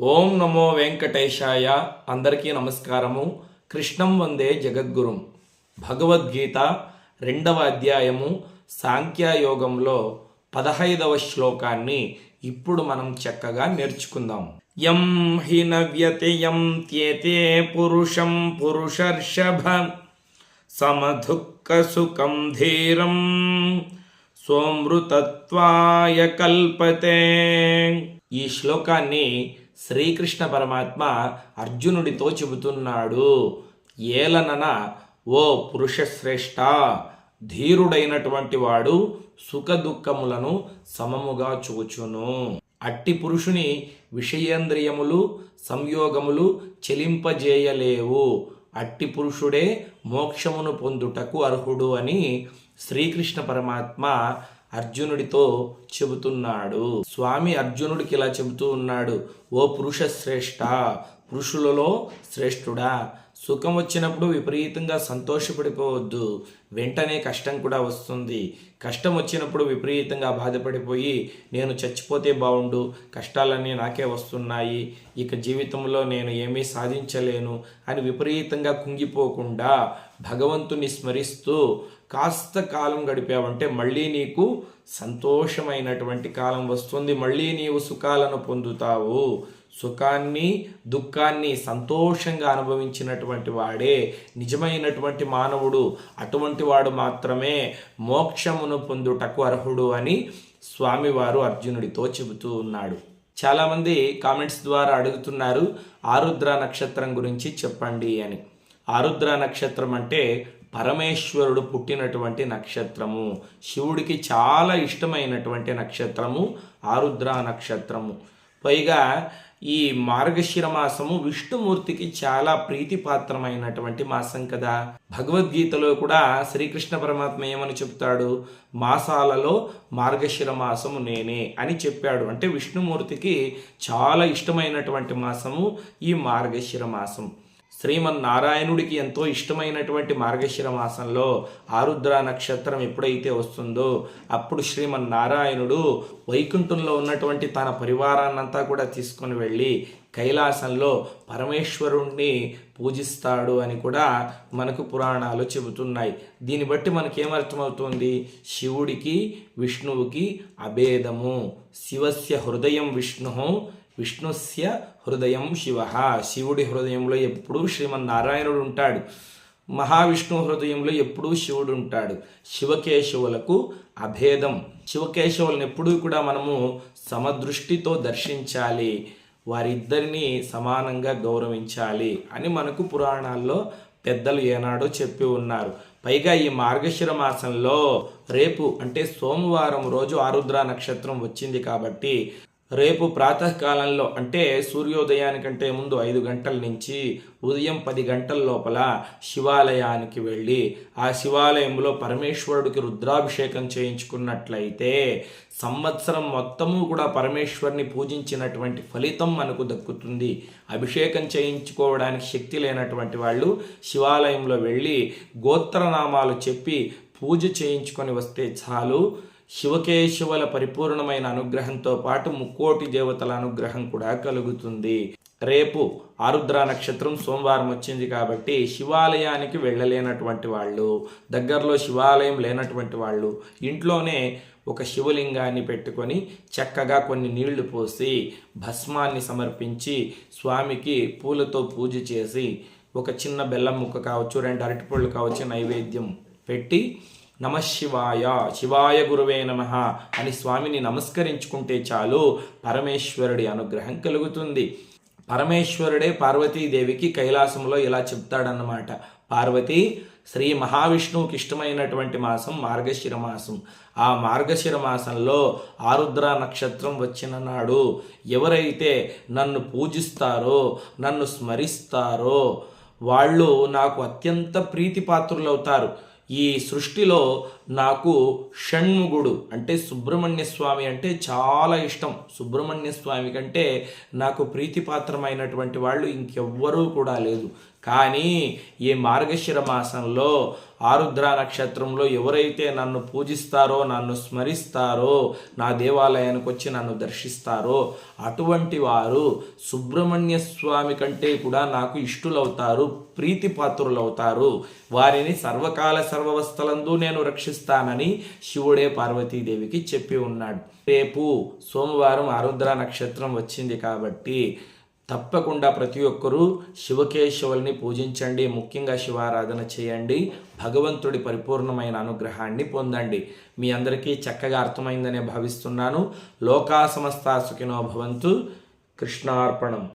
ఓం నమో వెంకటేశాయ. అందరికీ నమస్కారము. కృష్ణం వందే జగద్గురుం. భగవద్గీత రెండవ అధ్యాయము సాంఖ్యయోగంలో పదహైదవ శ్లోకాన్ని ఇప్పుడు మనం చక్కగా నేర్చుకుందాం. యం హి నవ్యతియం త్యేతే పురుషం పురుషర్షభ సమదుఃఖ సుఖం ధీరం సోమృతత్వాయ కల్పతే. ఈ శ్లోకాన్ని శ్రీకృష్ణ పరమాత్మ అర్జునుడితో చెబుతున్నాడు ఏలనన ఓ పురుషశ్రేష్ట ధీరుడైనటువంటి వాడు సుఖదుఖములను సమముగా చూచును. అట్టి పురుషుని విషయేంద్రియములు సంయోగములు చెలింపజేయలేవు. అట్టి పురుషుడే మోక్షమును పొందుటకు అర్హుడు అని శ్రీకృష్ణ పరమాత్మ అర్జునుడితో చెబుతున్నాడు. స్వామి అర్జునుడికి ఇలా చెబుతూ ఉన్నాడు. ఓ పురుష శ్రేష్ఠ పురుషులలో శ్రేష్ఠుడా. సుఖం వచ్చినప్పుడు విపరీతంగా సంతోషపడిపోవద్దు. వెంటనే కష్టం కూడా వస్తుంది. కష్టం వచ్చినప్పుడు విపరీతంగా బాధపడిపోయి నేను చచ్చిపోతే బాగుండు కష్టాలన్నీ నాకే వస్తున్నాయి. ఇక జీవితంలో నేను ఏమీ సాధించలేను అని విపరీతంగా కుంగిపోకుండా భగవంతుని స్మరిస్తూ కాస్త కాలం గడిపావంటే మళ్ళీ నీకు సంతోషమైనటువంటి కాలం వస్తుంది. మళ్ళీ నీవు సుఖాలను పొందుతావు. సుఖాన్ని దుఃఖాన్ని సంతోషంగా అనుభవించినటువంటి వాడే నిజమైనటువంటి మానవుడు. అటువంటి వాడు మాత్రమే మోక్షమును పొందుటకు అర్హుడు అని స్వామివారు అర్జునుడితో చెబుతూ ఉన్నాడు. చాలామంది కామెంట్స్ ద్వారా అడుగుతున్నారు ఆరుద్ర నక్షత్రం గురించి చెప్పండి అని. ఆరుద్ర నక్షత్రం అంటే పరమేశ్వరుడు పుట్టినటువంటి నక్షత్రము. శివుడికి చాలా ఇష్టమైనటువంటి నక్షత్రము ఆరుద్ర నక్షత్రము. పైగా ఈ మార్గశిర మాసము విష్ణుమూర్తికి చాలా ప్రీతిపాత్రమైనటువంటి మాసం కదా. భగవద్గీతలో కూడా శ్రీకృష్ణ పరమాత్మ ఏమని చెప్తాడు? మాసాలలో మార్గశిర మాసము నేనే అని చెప్పాడు. అంటే విష్ణుమూర్తికి చాలా ఇష్టమైనటువంటి మాసము ఈ మార్గశిర మాసం. శ్రీమన్నారాయణుడికి ఎంతో ఇష్టమైనటువంటి మార్గశిర మాసంలో ఆరుద్ర నక్షత్రం ఎప్పుడైతే వస్తుందో అప్పుడు శ్రీమన్నారాయణుడు వైకుంఠంలో ఉన్నటువంటి తన పరివారాన్నంతా కూడా తీసుకొని వెళ్ళి కైలాసంలో పరమేశ్వరుణ్ణి పూజిస్తాడు అని కూడా మనకు పురాణాలు చెబుతున్నాయి. దీన్ని బట్టి మనకేమర్థమవుతుంది శివుడికి విష్ణువుకి అభేదము. శివస్య హృదయం విష్ణు విష్ణుస్య హృదయం శివ. శివుడి హృదయంలో ఎప్పుడూ శ్రీమన్నారాయణుడు ఉంటాడు. మహావిష్ణు హృదయంలో ఎప్పుడూ శివుడు ఉంటాడు. శివకేశవులకు అభేదం. శివకేశవులను ఎప్పుడూ కూడా మనము సమదృష్టితో దర్శించాలి. వారిద్దరిని సమానంగా గౌరవించాలి అని మనకు పురాణాల్లో పెద్దలు ఏనాడో చెప్పి ఉన్నారు. పైగా ఈ మార్గశిర మాసంలో రేపు అంటే సోమవారం రోజు ఆరుద్ర నక్షత్రం వచ్చింది కాబట్టి రేపు ప్రాతకాలంలో అంటే సూర్యోదయానికంటే ముందు ఐదు గంటల నుంచి ఉదయం పది గంటల లోపల శివాలయానికి వెళ్ళి ఆ శివాలయంలో పరమేశ్వరుడికి రుద్రాభిషేకం చేయించుకున్నట్లయితే సంవత్సరం మొత్తము కూడా పరమేశ్వరిని పూజించినటువంటి ఫలితం మనకు దక్కుతుంది. అభిషేకం చేయించుకోవడానికి శక్తి లేనటువంటి వాళ్ళు శివాలయంలో వెళ్ళి గోత్రనామాలు చెప్పి పూజ చేయించుకొని వస్తే చాలు. శివకేశవుల పరిపూర్ణమైన అనుగ్రహంతో పాటు ముక్కోటి దేవతల అనుగ్రహం కూడా కలుగుతుంది. రేపు ఆరుద్ర నక్షత్రం సోమవారం వచ్చింది కాబట్టి శివాలయానికి వెళ్ళలేనటువంటి వాళ్ళు దగ్గరలో శివాలయం లేనటువంటి వాళ్ళు ఇంట్లోనే ఒక శివలింగాన్ని పెట్టుకొని చక్కగా కొన్ని నీళ్ళు పోసి భస్మాన్ని సమర్పించి స్వామికి పూలతో పూజ చేసి ఒక చిన్న బెల్లం ముక్క కావచ్చు రెండు అరటిపళ్ళు కావచ్చు నైవేద్యం పెట్టి నమ శివాయ. శివాయ గురువే నమ అని స్వామిని నమస్కరించుకుంటే చాలు పరమేశ్వరుడి అనుగ్రహం కలుగుతుంది. పరమేశ్వరుడే పార్వతీదేవికి కైలాసంలో ఇలా చెప్తాడన్నమాట. పార్వతి శ్రీ మహావిష్ణువుకి ఇష్టమైనటువంటి మాసం మార్గశిర మాసం. ఆ మార్గశిర మాసంలో ఆరుద్ర నక్షత్రం వచ్చిన నాడు ఎవరైతే నన్ను పూజిస్తారో నన్ను స్మరిస్తారో వాళ్ళు నాకు అత్యంత ప్రీతిపాత్రులవుతారు. ఈ సృష్టిలో నాకు షణ్ముగుడు అంటే సుబ్రహ్మణ్య స్వామి అంటే చాలా ఇష్టం. సుబ్రహ్మణ్య స్వామి కంటే నాకు ప్రీతిపాత్రమైనటువంటి వాళ్ళు ఇంకెవ్వరూ కూడా లేదు. కానీ ఈ మార్గశిర మాసంలో ఆరుద్ర నక్షత్రంలో ఎవరైతే నన్ను పూజిస్తారో నన్ను స్మరిస్తారో నా దేవాలయానికి వచ్చి నన్ను దర్శిస్తారో అటువంటి వారు సుబ్రహ్మణ్య స్వామి కంటే కూడా నాకు ఇష్టులవుతారు ప్రీతిపాత్రులవుతారు. వారిని సర్వకాల సర్వవస్థలందు నేను రక్షిస్తానని శివుడే పార్వతీదేవికి చెప్పి ఉన్నాడు. రేపు సోమవారం ఆరుద్ర నక్షత్రం వచ్చింది కాబట్టి తప్పకుండా ప్రతి ఒక్కరూ శివకేశవుల్ని పూజించండి ముఖ్యంగా శివారాధన చేయండి భగవంతుడి పరిపూర్ణమైన అనుగ్రహాన్ని పొందండి. మీ అందరికీ చక్కగా అర్థమైందనే భావిస్తున్నాను. లోకా సమస్త సుఖినో భవంతు. కృష్ణార్పణం.